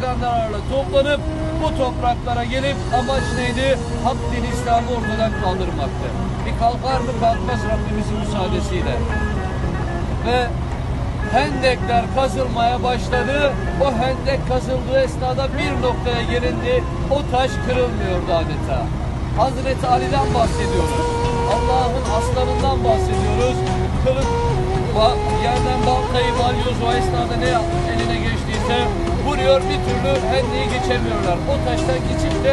propagandalarla toplanıp bu topraklara gelip amaç neydi? Hak din İslam'ı ortadan kaldırmaktı. Bir kalkar mı kalkmaz Rabbimizin müsaadesiyle. Ve hendekler kazılmaya başladı. O hendek kazıldığı esnada bir noktaya gelindi. O taş kırılmıyordu adeta. Hazreti Ali'den bahsediyoruz. Allah'ın aslanından bahsediyoruz. Kılık ba- yerden baltayı balyoz o esnada ne eline geçtiyse vuruyor bir türlü hendeyi geçemiyorlar. O taştan geçip de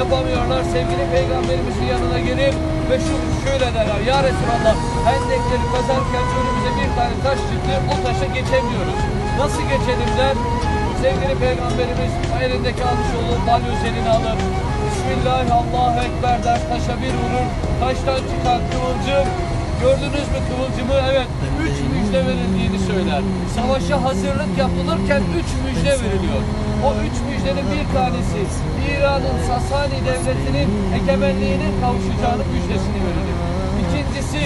yapamıyorlar. Sevgili peygamberimizin yanına gelip ve şu şöyle derler. Ya Resulallah hendekleri kazarken önümüze bir tane taş çıktı. O taşa geçemiyoruz. Nasıl geçelim der. Sevgili peygamberimiz elindeki almış olduğu balyoz eline alır. Bismillah Allahu Ekber der taşa bir vurur. Taştan çıkan kıvılcım Gördünüz mü kıvılcımı? Evet. Müjde verildiğini söyler. Savaşa hazırlık yapılırken üç müjde veriliyor. O üç müjdenin bir tanesi İran'ın Sasani devletinin egemenliğinin kavuşacağını müjdesini verilir.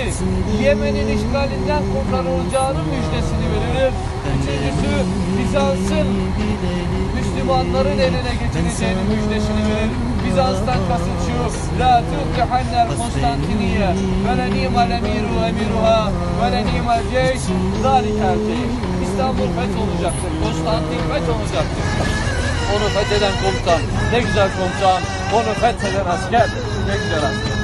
İkincisi Yemen'in işgalinden kurtarılacağının müjdesini verilir. Üçüncüsü Bizans'ın Müslümanların eline geçireceğinin müjdesini verir. Bizans'tan kasıt şu. La tu'tihanner Konstantiniye ve le ni'mel emiru emiruha ve le ni'mel ceyş zalikel ceyş. İstanbul feth olacaktır. Konstantin feth olacaktır. Onu fetheden komutan. Ne güzel komutan. Onu fetheden asker. Ne güzel asker.